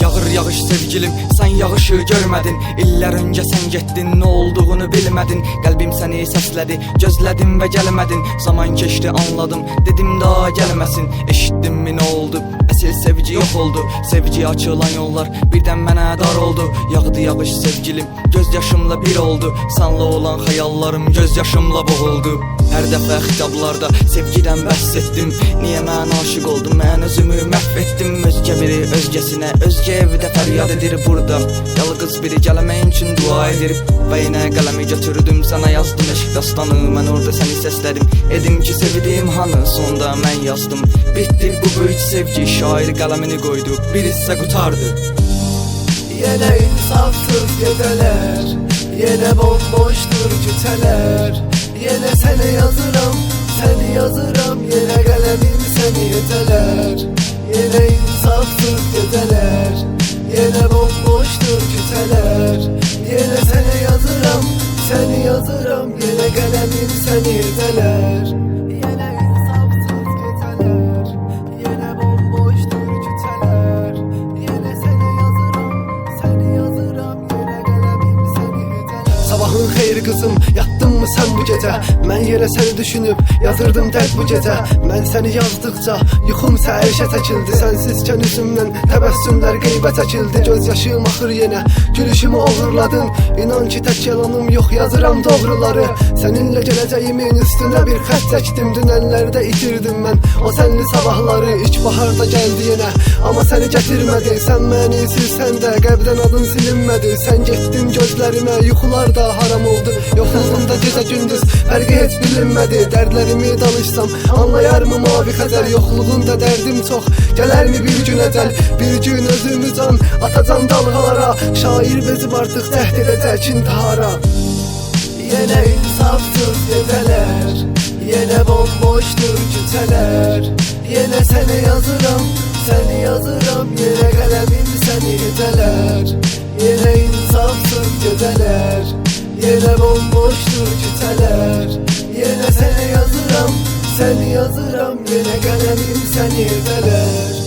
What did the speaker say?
Yağır yağış sevgilim sen yağışı görmedin. İller önce sen gettin ne olduğunu bilmedin. Kalbim seni səslədi gözlədim ve gelmedin. Zaman geçti anladım dedim daha gelmesin. Eşittim mi ne oldu? Esil sevgi yok oldu. Sevgiye açılan yollar birden mənə dar oldu. Yağdı yağış sevgilim göz yaşımla bir oldu. Sanla olan hayallarım göz yaşımla boğuldu Her dəfə xitablarda sevgiden bəhs etdim Niye mən aşık oldum? Mən özümü məhv etdim Özgə biri özgəsinə özgə evdə fəryad edir burada. Yalqız biri gələməyin üçün dua edir. Və yenə qələmi götürdüm sana yazdım eşq dastanı. Mən orada səni səslədim Edim ki sevdiğim hanı sonda mən yazdım. Bitdi bu böyük sevgi şair qələmini qoydu Bir hissə qutardı Yine insafsız geceler Yine bomboştur küteler Yine seni yazırım Qızım Yattın mı sen bu gece? Ben yere seni düşünüp Yazırdım dert bu gece. Ben seni yazdıkça Yuxum səhərişə çəkildi Sənsizkən üzümdən Təbəssümlər qeybə çəkildi Göz yaşım axır yenə Gülüşümü oğurladın İnan ki tək yalanım yox Yazıram doğruları. Seninle geleceğimin üstüne bir xət çəkdim Dünənlərdə itirdim mən O sənli sabahları. İlk baharda geldi yenə Ama seni getirmedi. Sen məni silsən də Qəbdən adın silinmədi Sen getdin gözlərimə Yuxular da haram oldu Yoxluğumda gecə gündüz. Fərqi heç bilinmədi Dərdlərimi danışsam Anlayar mı mavi xəzər Yoxluğunda dərdim çox Gələrmi bir gün əcəl Bir gün özümü can. Atacam dalğalara Şair bezib artıq cəhd edəcək intihara Yine insafsız geceler Yine bomboştur küçeler Yine seni yazırım Seni yazırım Yine kalemim seni yeteler Yine insafsız geceler Yine bomboştur küçeler Yine seni yazırım Seni yazırım Yine kalemim seni yeteler